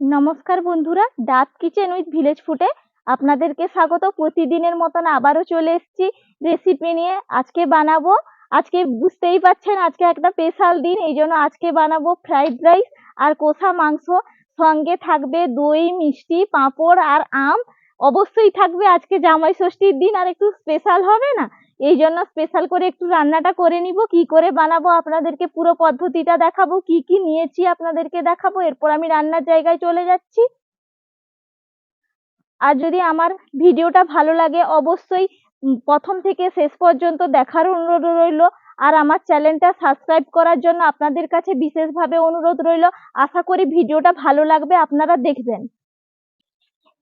নমস্কার বন্ধুরা ডাব কিচেন উইথ ভিলেজ ফুটে আপনাদেরকে স্বাগত। প্রতিদিনের মতন আবারও চলে এসেছি রেসিপি নিয়ে। আজকে বানাবো, আজকে বুঝতেই পারছেন আজকে একটা স্পেশাল দিন, এই জন্য আজকে বানাবো ফ্রাইড রাইস আর কষা মাংস। সঙ্গে থাকবে দই, মিষ্টি, পাঁপড় আর আম। অবশ্যই থাকবে আজকে জামাই ষষ্ঠীর দিন, আর একটু স্পেশাল হবে না? এই জন্য স্পেশাল করে একটু রান্নাটা করে নিব, কি করে বানাবো আপনাদেরকে পুরো পদ্ধতিটা দেখাবো, কি কি নিয়েছি আপনাদেরকে দেখাবো, এরপর আমি রান্নার জায়গায় চলে যাচ্ছি। আর যদি আমার ভিডিওটা ভালো লাগে অবশ্যই প্রথম থেকে শেষ পর্যন্ত দেখার অনুরোধ রইল। আর আমার চ্যানেলটা সাবস্ক্রাইব করার জন্য আপনাদের কাছে বিশেষভাবে অনুরোধ রইল। আশা করি ভিডিওটা ভালো লাগবে, আপনারা দেখবেন।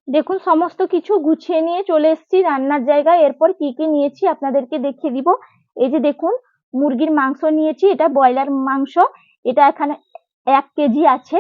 দেখুন, সমস্ত কিছু গুছিয়ে নিয়ে চলে এসেছি, রান্নার জায়গায়। এরপর কি কি নিয়েছি আপনাদেরকে দেখিয়ে দিব। এই যে দেখুন, মুরগির মাংস নিয়েছি, এটা ব্রয়লার মাংস, এটা এখানে এক কেজি আছে।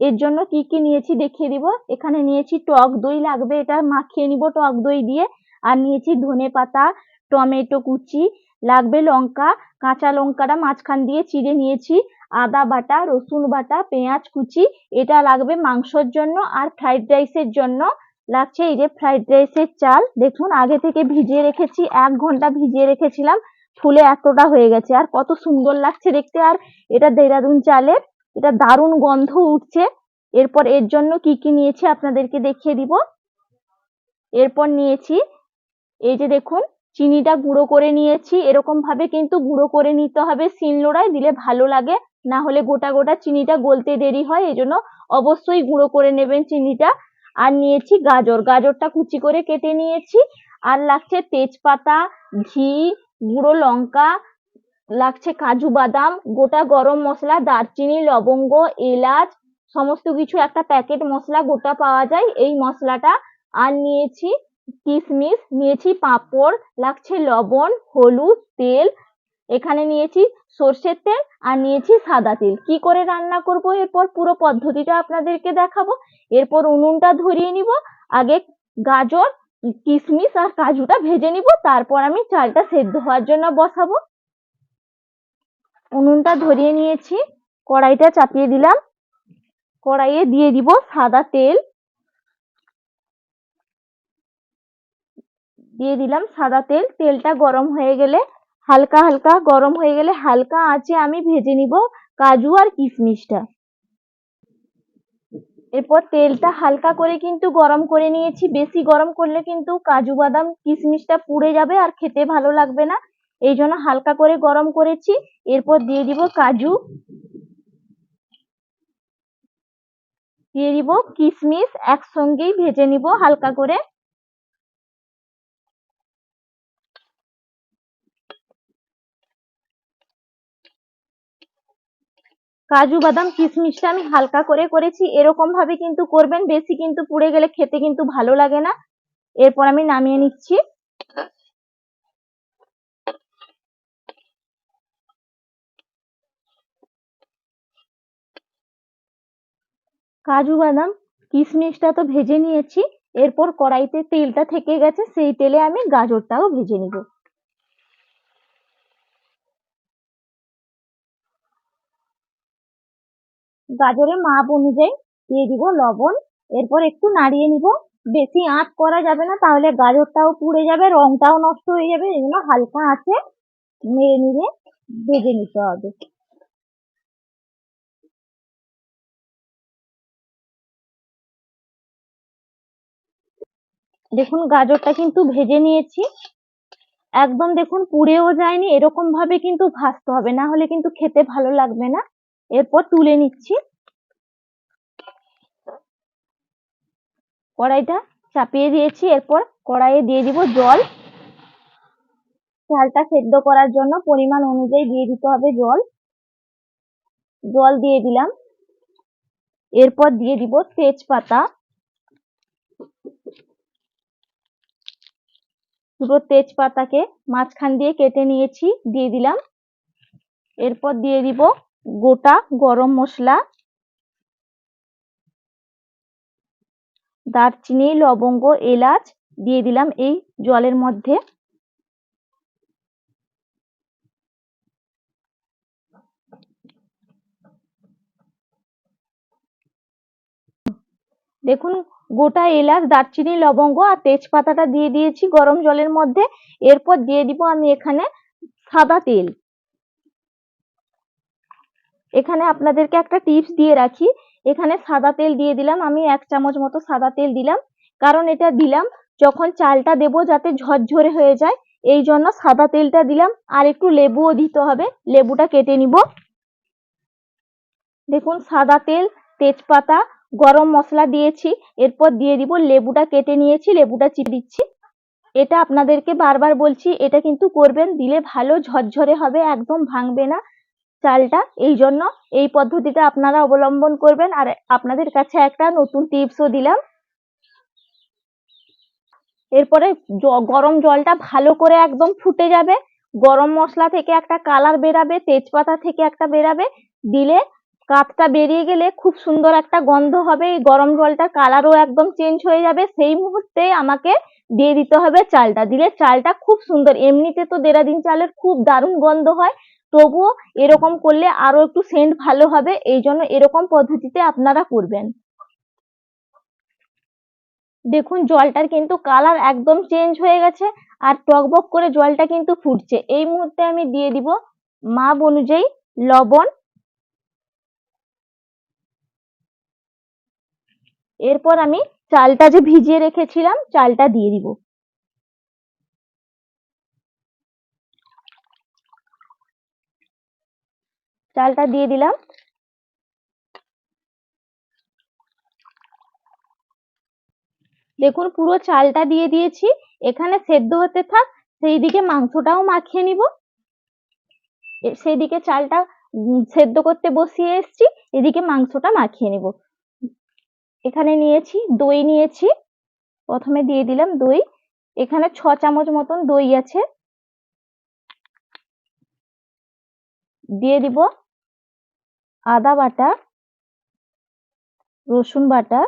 এর জন্য কি কি নিয়েছি দেখিয়ে দিব। এখানে নিয়েছি টক দই লাগবে, এটা মাখিয়ে নিব টক দই দিয়ে। আর নিয়েছি ধনে পাতা, টমেটো কুচি, লাগবে লঙ্কা, কাঁচা লঙ্কাটা মাঝখান দিয়ে চিড়ে নিয়েছি। আদা বাটা, রসুন বাটা, পেঁয়াজ কুচি, এটা লাগবে মাংসর জন্য আর ফ্রাইড রাইসের জন্য। লাগছে এই যে ফ্রাইড রাইসের চাল। দেখুন, আগে থেকে ভিজিয়ে রেখেছি, এক ঘণ্টা ভিজিয়ে রেখেছিলাম। ফুলে এতটা হয়ে গেছে, আর কত সুন্দর লাগছে দেখতে। আর এটা দেরাদুন চালের, এটা দারুণ গন্ধ উঠছে। এরপর এর জন্য কি কি নিয়েছি আপনাদেরকে দেখিয়ে দিব। এরপর নিয়েছি, এই যে দেখুন চিনিটা গুঁড়ো করে নিয়েছি। এরকম ভাবে কিন্তু গুঁড়ো করে নিতে হবে শিলনোড়ায় দিলে ভালো লাগে। না হলে গোটা গোটা চিনিটা গলতে দেরি হয়, এজন্য অবশ্যই গুঁড়ো করে নেবেন চিনিটা। আর নিয়েছি গাজর। গাজরটা কুচি করে কেটে নিয়েছি। আর লাগছে তেজপাতা, ঘি, গুঁড়ো লঙ্কা, লাগছে কাজু বাদাম, গোটা গরম মশলা, দারচিনি, লবঙ্গ, এলাচ, সমস্ত কিছু একটা প্যাকেট মশলা গোটা পাওয়া যায় এই মশলাটা। আর নিয়েছি কিশমিশ নিয়েছি পাঁপড়, লাগছে লবণ, হলুদ, তেল। এখানে নিয়েছি সর্ষের তেল আর নিয়েছি সাদা তেল। কি করে রান্না করব? এরপর পুরো পদ্ধতিটা আপনাদেরকে দেখাবো। এরপর উনুনটা ধরিয়ে নিব, আগে গাজর কিশমিশ আর কাজুটা ভেজে নিব, তারপর আমি চালটা সেদ্ধ হওয়ার জন্য বসাবো। উনুনটা ধরিয়ে নিয়েছি, কড়াইটা চাপিয়ে দিলাম, কড়াইয়ে দিয়ে দিব সাদা তেল। দিয়ে দিলাম সাদা তেল। তেলটা গরম হয়ে গেলে, হালকা হালকা গরম হয়ে গেলে হালকা আঁচে আমি ভেজে নিব কাজু আর কিশমিশটা। এরপর তেলটা হালকা করে কিন্তু গরম করে নিয়েছি। বেশি গরম করলে কিন্তু কাজু বাদাম, কিশমিশটা পুড়ে যাবে আর খেতে ভালো লাগবে না। এই জন্য হালকা করে গরম করেছি। এরপর দিয়ে দিব কাজু। দিয়ে দিব কিশমিশ। একসঙ্গেই ভেজে নিব হালকা করে। কাজু, বাদাম কিশমিশটা আমি হালকা করে করেছি। এরকম ভাবে কিন্তু করবেন, বেশি কিন্তু পুড়ে গেলে খেতে কিন্তু ভালো লাগে না। এরপর আমি নামিয়ে নিচ্ছি। কাজু, বাদাম, কিশমিশটা তো ভেজে নিয়েছি। এরপর কড়াইতে তেলটা থেকে গেছে, সেই তেলে আমি গাজরটাও ভেজে নিব। গাজরের মাপ অনুযায়ী দিয়ে দিব লবণ। এরপর একটু নাড়িয়ে নিব। বেশি আঁচ করা যাবে না, তাহলে গাজরটাও পুড়ে যাবে, রংটাও নষ্ট হয়ে যাবে এই জন্য হালকা আঁচে নেড়ে নিড়ে ভেজে নিতে হবে। দেখুন, গাজরটা কিন্তু ভেজে নিয়েছি। একদম দেখুন পুড়েও যায়নি এরকম ভাবে কিন্তু ভাজতে হবে, না হলে কিন্তু খেতে ভালো লাগবে না। এরপর তুলে নিচ্ছি। কড়াইটা চাপিয়ে দিয়েছি। এরপর কড়াইয়ে দিয়ে দিব জল। চালটা সেদ্ধ করার জন্য পরিমাণ অনুযায়ী দিয়ে দিতে হবে জল। জল দিয়ে দিলাম। এরপর দিয়ে দিব তেজপাতা। দুটো তেজপাতাকে মাঝখান দিয়ে কেটে নিয়েছি, দিয়ে দিলাম। এরপর দিয়ে দিব গোটা গরম মশলা, দারচিনি, লবঙ্গ, এলাচ দিয়ে দিলাম এই জলের মধ্যে। দেখুন, গোটা এলাচ, দারচিনি, লবঙ্গ আর তেজপাতাটা দিয়ে দিয়েছি গরম জলের মধ্যে। এরপর দিয়ে দিব আমি এখানে সাদা তেল। এখানে আপনাদেরকে একটা টিপস দিয়ে রাখি। এখানে সাদা তেল দিয়ে দিলাম। আমি এক চামচ মতো সাদা তেল দিলাম। কারণ এটা দিলাম যখন চালটা দেব যাতে ঝরঝরে হয়ে যায়, এই জন্য সাদা তেলটা দিলাম। আর একটু লেবুও দিতে হবে। লেবুটা কেটে নিব। দেখুন, সাদা তেল, তেজপাতা, গরম মশলা দিয়েছি। এরপর দিয়ে দিব লেবুটা কেটে নিয়েছি, লেবুটা চিপে দিচ্ছি। এটা আপনাদেরকে বারবার বলছি, এটা কিন্তু করবেন, দিলে ভালো ঝরঝরে হবে, একদম ভাঙবে না। চালটা। এই জন্য এই পদ্ধতিটা আপনারা অবলম্বন করবেন। আর আপনাদের কাছে একটা নতুন টিপসও দিলাম। এরপরে গরম জলটা ভালো করে একদম ফুটে যাবে। গরম মশলা থেকে একটা কালার বেরাবে, তেজপাতা থেকে একটা বেরাবে। দিলে কাঠটা বেরিয়ে গেলে খুব সুন্দর একটা গন্ধ হবে। এই গরম জলটা কালারও একদম চেঞ্জ হয়ে যাবে। সেই মুহূর্তে আমাকে দিয়ে দিতে হবে চালটা। দিলে চালটা খুব সুন্দর। এমনিতে তো দেরাদিন চালের খুব দারুণ গন্ধ হয়। তবুও এরকম করলে আরও একটু সেন্ট ভালো হবে, এই জন্য এরকম পদ্ধতিতে আপনারা করবেন। দেখুন, জলটার কিন্তু কালার একদম চেঞ্জ হয়ে গেছে আর টকবক করে জলটা কিন্তু ফুটছে। এই মুহূর্তে আমি দিয়ে দিব মাপ অনুযায়ী লবণ। এরপর আমি চালটা যে ভিজিয়ে রেখেছিলাম, চালটা দিয়ে দিব। চালটা দিয়ে দিলাম। দেখুন, পুরো চালটা দিয়ে দিয়েছি। এখানে সেদ্ধ হতে থাক, সেইদিকে মাংসটাও মাখিয়ে নিব। এ- সেইদিকে চালটা সেদ্ধ করতে বসিয়ে এসেছি, এদিকে মাংসটা মাখিয়ে নিব। এখানে নিয়েছি দই নিয়েছি। প্রথমে দিয়ে দিলাম দই। এখানে ছ চামচ মতন দই আছে। দিয়ে দিব। আদা বাটা, রসুন বাটা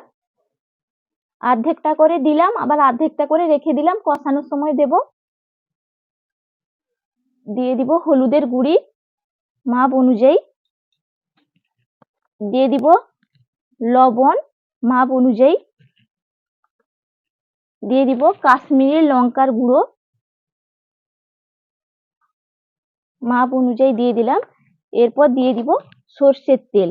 অর্ধেকটা করে দিলাম, আবার অর্ধেকটা করে রেখে দিলাম, কষানোর সময় দেব। দিয়ে দিব হলুদের গুঁড়ি, মাপ অনুযায়ী। দিয়ে দিব লবণ, মাপ অনুযায়ী। দিয়ে দিব কাশ্মীরি লঙ্কার গুঁড়ো। মাপ অনুযায়ী দিয়ে দিলাম। এরপর দিয়ে দিব সর্ষের তেল।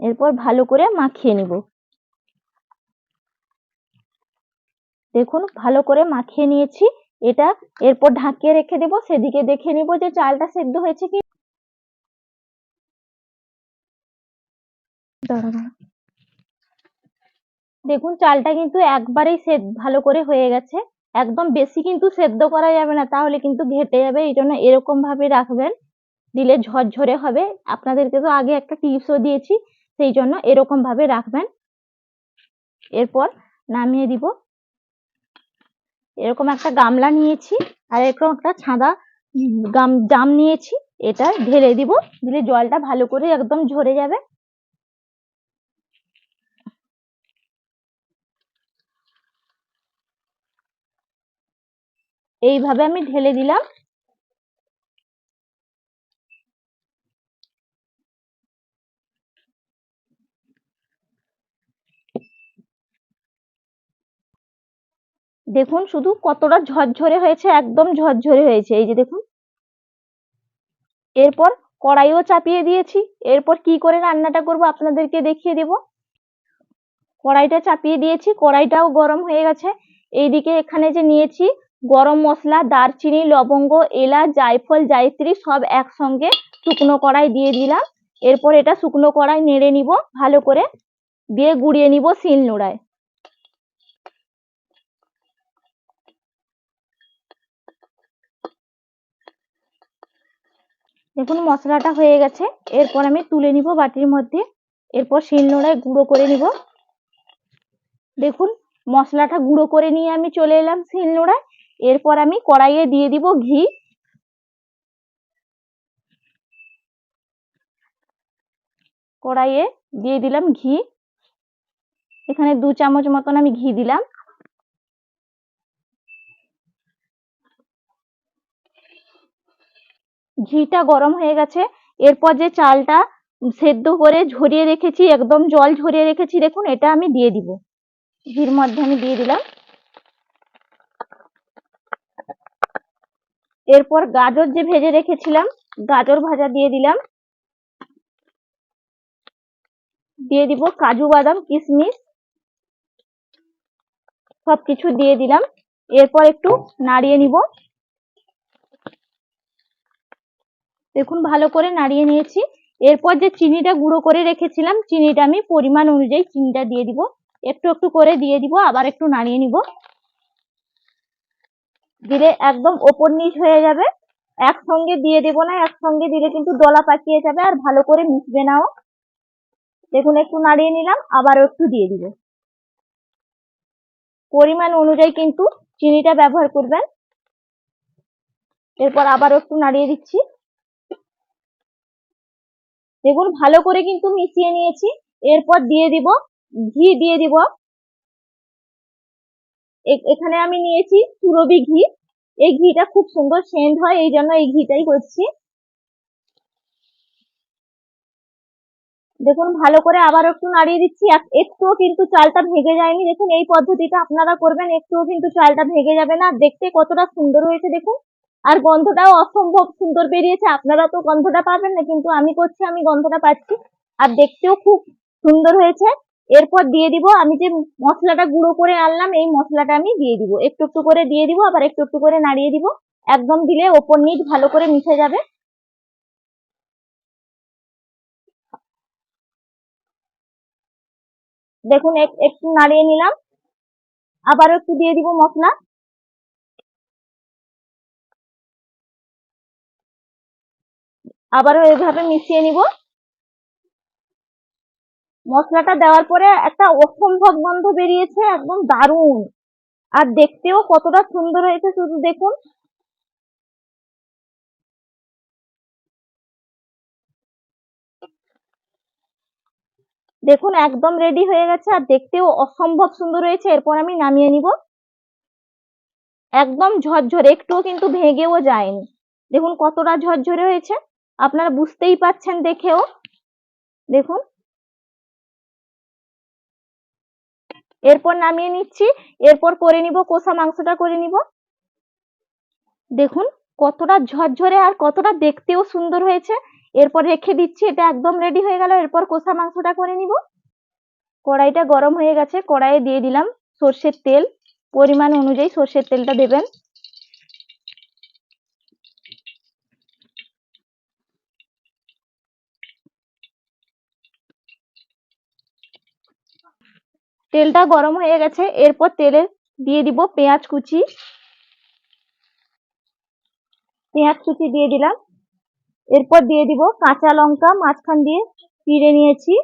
এরপর ভালো করে মাখিয়ে নিব। দেখুন, ভালো করে মাখিয়ে নিয়েছি। এটা এরপর ঢাকিয়ে রেখে দেব। সেদিকে দেখে নিব যে চালটা সেদ্ধ হয়েছে কি। দেখুন, চালটা কিন্তু একবারেই সেদ্ধ, ভালো করে হয়ে গেছে। একদম বেশি কিন্তু সেদ্ধ করা যাবে না, তাহলে কিন্তু ঘেটে যাবে, এই জন্য এরকম ভাবে রাখবেন। দিলে ঝরঝরে হবে। আপনাদেরকে তো আগে একটা টিপসও দিয়েছি, সেই জন্য এরকম ভাবে রাখবেন। এরপর নামিয়ে দিব। এরকম একটা গামলা নিয়েছি, আর এরকম একটা ছাদা গাম, জাম নিয়েছি। এটা ঢেলে দিব, দিলে জলটা ভালো করে একদম ঝরে যাবে। এইভাবে আমি ঢেলে দিলাম। দেখুন শুধু কতটা ঝরঝরে হয়েছে, একদম ঝরঝরে হয়েছে। এই যে দেখুন। এরপর কড়াইও চাপিয়ে দিয়েছি। এরপর কি করে রান্নাটা করব আপনাদেরকে দেখিয়ে দেব। কড়াইটা চাপিয়ে দিয়েছি। কড়াইটাও গরম হয়ে গেছে। এইদিকে এখানে যে নিয়েছি গরম মশলা, দারচিনি, লবঙ্গ, এলাচ, জায়ফল, জায়ত্রী সব একসঙ্গে শুকনো কড়াই দিয়ে দিলাম। এরপর এটা শুকনো কড়াই নেড়ে নিব, ভালো করে দিয়ে গুঁড়িয়ে নিব শিল নোড়ায়। দেখুন, মশলাটা হয়ে গেছে। এরপর আমি তুলে নিব বাটির মধ্যে। এরপর শিল নোড়ায় গুঁড়ো করে নিব। দেখুন, মশলাটা গুঁড়ো করে নিয়ে আমি চলে এলাম শিলনোড়ায় এরপর আমি কড়াইয়ে দিয়ে দিব ঘি। কড়াইয়ে দিয়ে দিলাম ঘি। এখানে দু চামচ মতন আমি ঘি দিলাম। ঘিটা গরম হয়ে গেছে। এরপর যে চালটা সেদ্ধ করে ঝরিয়ে রেখেছি, একদম জল ঝরিয়ে রেখেছি, দেখুন, এটা আমি দিয়ে দিব। ঘির মধ্যে আমি দিয়ে দিলাম। এরপর গাজর যে ভেজে রেখেছিলাম, গাজর ভাজা দিয়ে দিলাম। দিয়ে দিব কাজু বাদাম, কিশমিশ, সবকিছু দিয়ে দিলাম। এরপর একটু নাড়িয়ে নিব। দেখুন, ভালো করে নাড়িয়ে নিয়েছি। এরপর যে চিনিটা গুঁড়ো করে রেখেছিলাম, চিনিটা আমি পরিমাণ অনুযায়ী চিনিটা দিয়ে দিব। একটু একটু করে দিয়ে দিব, আবার একটু নাড়িয়ে নিব। দিলে একদম ওপর নিচ হয়ে যাবে। একসঙ্গে দিয়ে দেব না, একসঙ্গে দিলে কিন্তু দলা পাকিয়ে যাবে আর ভালো করে মিশবে নাও দেখুন, একটু নাড়িয়ে নিলাম, আবারও একটু দিয়ে দিব। পরিমাণ অনুযায়ী কিন্তু চিনিটা ব্যবহার করবেন। এরপর আবারও একটু নাড়িয়ে দিচ্ছি। দেখুন, ভালো করে কিন্তু মিশিয়ে নিয়েছি। এরপর দিয়ে দিব, ঘি দিয়ে দিব। এখানে আমি নিয়েছি সুরভি ঘি। এই ঘিটা খুব সুন্দর সেন্ট হয়, এই জন্য এই ঘিটাই করছি। দেখুন, ভালো করে আবার একটু নাড়িয়ে দিচ্ছি। একটুও কিন্তু চালটা ভেঙে যায়নি। দেখুন, এই পদ্ধতিটা আপনারা করবেন, একটুও কিন্তু চালটা ভেঙে যাবে না। দেখতে কতটা সুন্দর হয়েছে, দেখুন। আর গন্ধটাও অসম্ভব সুন্দর বেরিয়েছে। আপনারা তো গন্ধটা পাবেন না, কিন্তু আমি করছি, আমি গন্ধটা পাচ্ছি। আর দেখতেও খুব সুন্দর হয়েছে। এরপর দিয়ে দিব, আমি যে মশলাটা গুঁড়ো করে আনলাম, এই মশলাটা আমি দিয়ে দিব। একটু একটু করে দিয়ে দিব, আবার একটু একটু করে নাড়িয়ে দিব। একদম দিলে ওপর নিচ ভালো করে মিশে যাবে। দেখুন একটু নাড়িয়ে নিলাম। আবারও একটু দিয়ে দিব মশলা। আবারও এভাবে মিশিয়ে নিব। মশলাটা দেওয়ার পরে একটা অসম্ভব গন্ধ বেরিয়েছে, একদম দারুণ। আর দেখতেও কতটা সুন্দর হয়েছে, শুধু দেখুন। দেখুন, একদম রেডি হয়ে গেছে, আর দেখতেও অসম্ভব সুন্দর হয়েছে। এরপর আমি নামিয়ে নিব। একদম ঝরঝরে, একটুও কিন্তু ভেঙেও যায়নি। দেখুন, কতটা ঝরঝরে হয়েছে। আপনারা বুঝতেই পাচ্ছেন দেখেও। দেখুন। এরপর নামিয়ে নিচ্ছি, এরপর করে নিব, কোষা মাংসটা করে নিব। দেখুন কতটা ঝরঝরে আর কতটা দেখতেও সুন্দর হয়েছে। এরপর রেখে দিচ্ছি, এটা একদম রেডি হয়ে গেল। এরপর কোষা মাংসটা করে নিব। কড়াইটা গরম হয়ে গেছে, কড়াইয়ে দিয়ে দিলাম সর্ষের তেল। পরিমাণ অনুযায়ী সর্ষের তেলটা দেবেন। তেলটা গরম হয়ে গেছে, এরপর তেলে দিয়ে দিব পেঁয়াজ কুচি। পেঁয়াজ কুচি দিয়ে দিলাম। এরপর দিয়ে দিব কাঁচা লঙ্কা, মাঝখান দিয়ে চিড়ে নিয়েছি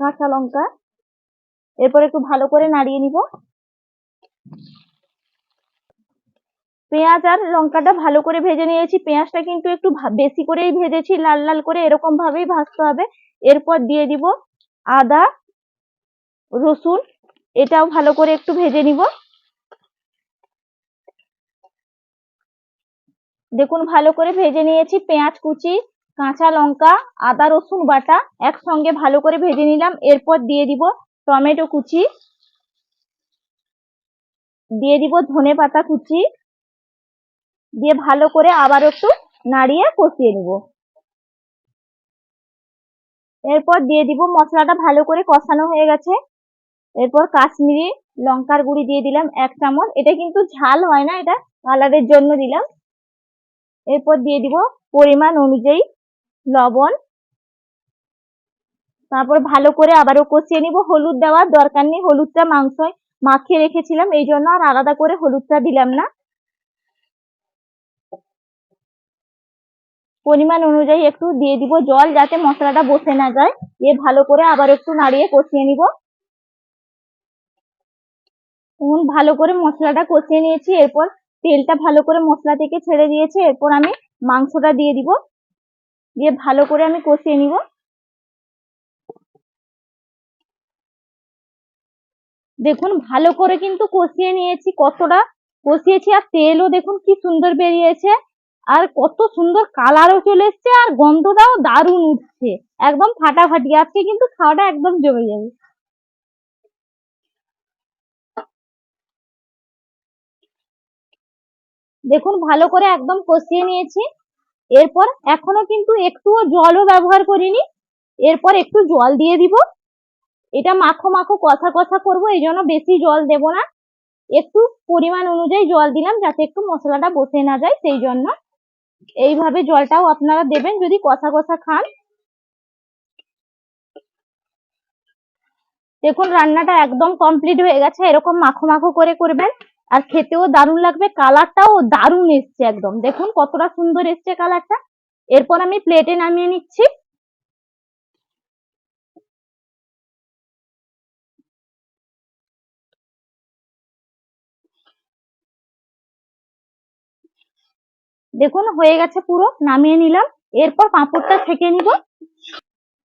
কাঁচা লঙ্কা। এরপর একটু ভালো করে নাড়িয়ে নিব। পেঁয়াজ আর লঙ্কাটা ভালো করে ভেজে নিয়েছি। পেঁয়াজটা কিন্তু একটু বেশি করেই ভেজেছি, লাল লাল করে এরকম ভাবেই ভাজতে হবে। এরপর দিয়ে দিব আদা রসুন, এটাও ভালো করে একটু ভেজে নিব। দেখুন, ভালো করে ভেজে নিয়েছি পেঁয়াজ, কুচি, কাঁচা লঙ্কা, আদা, রসুন, বাটা একসঙ্গে ভালো করে ভেজে নিলাম। এরপর দিয়ে দিব টমেটো কুচি, দিয়ে দিব ধনে পাতা কুচি, দিয়ে ভালো করে আবার একটু নাড়িয়ে কষিয়ে নিব। এরপর দিয়ে দিব মশলাটা ভালো করে কষানো হয়ে গেছে। এরপর কাশ্মীরি লঙ্কার গুঁড়ি দিয়ে দিলাম এক চামচ। এটা কিন্তু ঝাল হয় না, এটা কালারের জন্য দিলাম। এরপর দিয়ে দিব পরিমাণ অনুযায়ী লবণ। তারপর ভালো করে আবারও কষিয়ে নিব। হলুদ দেওয়ার দরকার নেই, হলুদটা মাংস মাখিয়ে রেখেছিলাম, এই জন্য আর আলাদা করে হলুদটা দিলাম না। পরিমাণ অনুযায়ী একটু দিয়ে দিব জল যাতে মশলাটা বসে না যায়। দিয়ে ভালো করে আবার একটু নাড়িয়ে কষিয়ে নিব। এখন ভালো করে মশলাটা কষিয়ে নিয়েছি, এরপর তেলটা ভালো করে মশলা থেকে ছেড়ে দিয়েছে, এরপর আমি মাংসটা দিয়ে দিব। দিয়ে ভালো করে আমি কষিয়ে নিব। দেখুন, ভালো করে কিন্তু কষিয়ে নিয়েছি, কতটা কষিয়েছি, আর তেলও দেখুন কি সুন্দর বেরিয়েছে, আর কত সুন্দর কালারও চলে এসছে, আর গন্ধটাও দারুণ উঠছে। একদম ফাটাফাটি, আজকে কিন্তু খাওয়াটা একদম জমে যাবে। দেখুন, ভালো করে একদম কষিয়ে নিয়েছি। এরপর এখনও কিন্তু একটুও জলও ব্যবহার করিনি। এরপর একটু জল দিয়ে দিব। এটা মাখো মাখো, কষা কষা করব, এই জন্য বেশি জল দেব না। একটু পরিমাণ অনুযায়ী জল দিলাম যাতে একটু মশলাটা বসে না যায়, সেই জন্য। এইভাবে জলটাও আপনারা দেবেন যদি কষা কষা খান। দেখুন, রান্নাটা একদম কমপ্লিট হয়ে গেছে। এরকম মাখো মাখো করে করবেন। আর খেতেও দারুণ লাগবে, কালারটাও দারুণ এসছে একদম। দেখুন কতটা সুন্দর এসছে কালারটা। এরপর আমি প্লেটে নামিয়ে নিচ্ছি। দেখুন হয়ে গেছে পুরো, নামিয়ে নিলাম। এরপর পাঁপড়টা ছেঁকে নিব।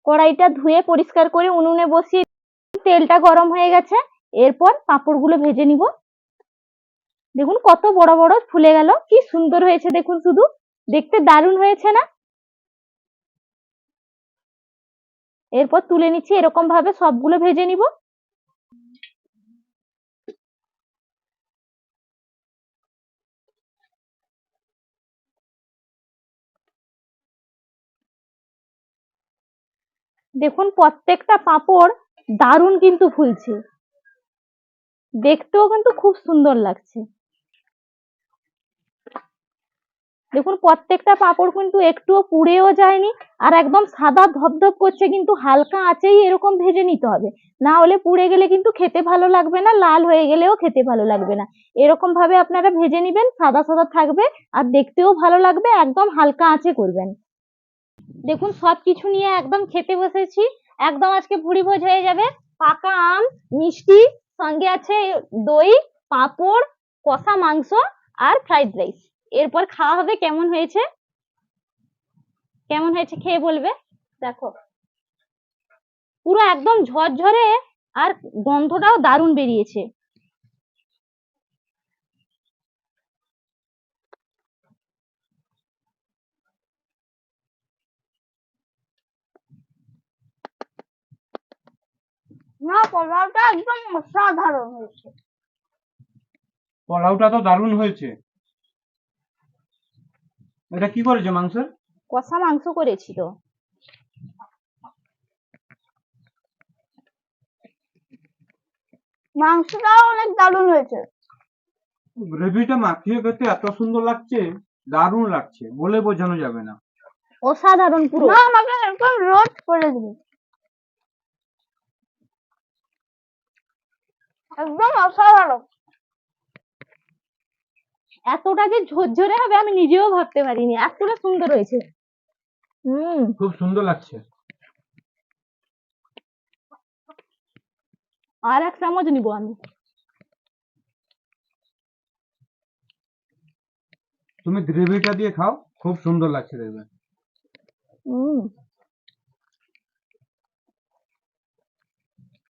কড়াইটা ধুয়ে পরিষ্কার করে উনুনে বসিয়ে তেলটা গরম হয়ে গেছে। এরপর পাঁপড়গুলো ভেজে নিব। দেখুন কত বড় বড় ফুলে গেল, কি সুন্দর হয়েছে দেখুন শুধু, দেখতে দারুণ হয়েছে না? এরপর তুলে নিচ্ছি, এরকম ভাবে সবগুলো ভেজে নিব। দেখুন প্রত্যেকটা পাঁপড় দারুণ কিন্তু ফুলছে। দেখতেও কিন্তু খুব সুন্দর লাগছে। দেখুন, প্রত্যেকটা পাঁপড় কিন্তু একটুও পুড়েও যায়নি আর একদম সাদা ধপধপ করছে, কিন্তু হালকা আঁচেই এরকম ভেজে নিতে হবে। না হলে পুড়ে গেলে কিন্তু খেতে ভালো লাগবে না, লাল হয়ে গেলেও খেতে ভালো লাগবে না। এরকম ভাবে আপনারা ভেজে নিবেন, সাদা সাদা থাকবে আর দেখতেও ভালো লাগবে, একদম হালকা আঁচে করবেন। দেখুন, সব কিছু নিয়ে একদম খেতে বসেছি। একদম আজকে ভুড়ি ভোজ হয়ে যাবে। পাকা আম, মিষ্টি, সঙ্গে আছে দই, পাঁপড়, কষা মাংস আর ফ্রাইড রাইস। এরপর খাওয়া হবে কেমন হয়েছে? কেমন হয়েছে খেয়ে বলবে? দেখো। পুরো একদম ঝরঝরে আর গন্ধটাও দারুণ বেরিয়েছে। না পোলাওটা একদম অসাধারণ হয়েছে। পোলাওটা তো দারুণ হয়েছে। এটা কি করেছে মাংসের কষা মাংস করেছি তো মাংসটাও অনেক দারুণ হয়েছে। গ্রেভিটা মাখিয়ে খেতে এত সুন্দর লাগছে দারুণ লাগছে বলে বোঝানো যাবে না। অসাধারণ পুরো। না আমাকে একদম রোস্ট করে দিবি একদম অসাধারণ। এতটা যে ঝরঝরে হবে আমি নিজেও ভাবতে পারিনি। এতটা সুন্দর হয়েছে। হুম। খুব সুন্দর লাগছে। আর এক চামচ নিব আমি। তুমি গ্রেভিটা দিয়ে খাও খুব সুন্দর লাগছে দেখবে। হুম।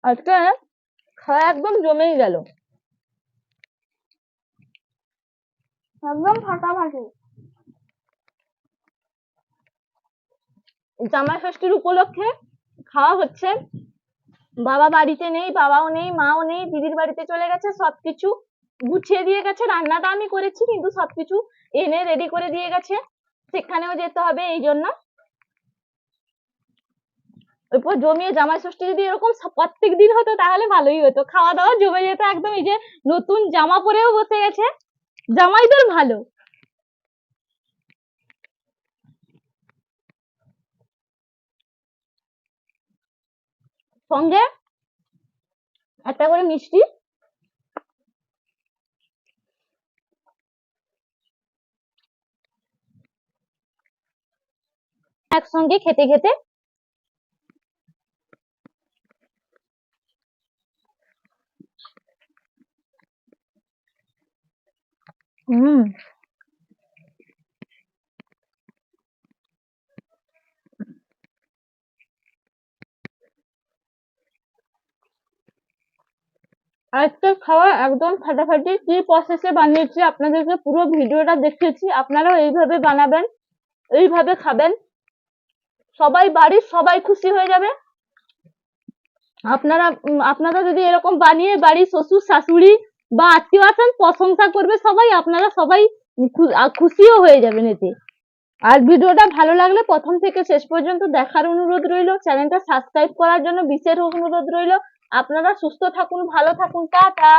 আজকে খাওয়া একদম জমেই গেল। একদম ফাটাফাটি। জামাই ষষ্ঠীর উপলক্ষে খাওয়া হচ্ছে। বাবা বাড়িতে নেই, বাবাও নেই, মাও নেই, দিদির বাড়িতে চলে গেছে, সবকিছু গুছিয়ে দিয়ে গেছে। রান্নাটা আমি করেছি, কিন্তু সবকিছু এনে রেডি করে দিয়ে গেছে। সেখানেও যেতে হবে এই জন্য। এরপর জমিয়ে জামাই ষষ্ঠী যদি এরকম প্রত্যেক দিন হতো তাহলে ভালোই হতো। খাওয়া দাওয়া জমে যেত একদম এই যে নতুন জামা পরেও বসে গেছে। জামাইদের ভালো। সঙ্গে একটা করে মিষ্টি। একসঙ্গে খেতে খেতে হুম আজকে খাওয়া একদম ফাটাফাটি। কি প্রসেসে বানিয়েছি আপনাদেরকে পুরো ভিডিওটা দেখিয়েছি। আপনারাও এইভাবে বানাবেন, এইভাবে খাবেন। সবাই বাড়ির সবাই খুশি হয়ে যাবে। আপনারা আপনারা যদি এরকম বানিয়ে বাড়ির শ্বশুর, শাশুড়ি বা আত্মীয় আসেন প্রশংসা করবে সবাই, আপনারা সবাই খুশিও হয়ে যাবেন এতে। আর ভিডিওটা ভালো লাগলে প্রথম থেকে শেষ পর্যন্ত দেখার অনুরোধ রইল। চ্যানেলটা সাবস্ক্রাইব করার জন্য বিশেষ অনুরোধ রইল। আপনারা সুস্থ থাকুন, ভালো থাকুন, টাটা!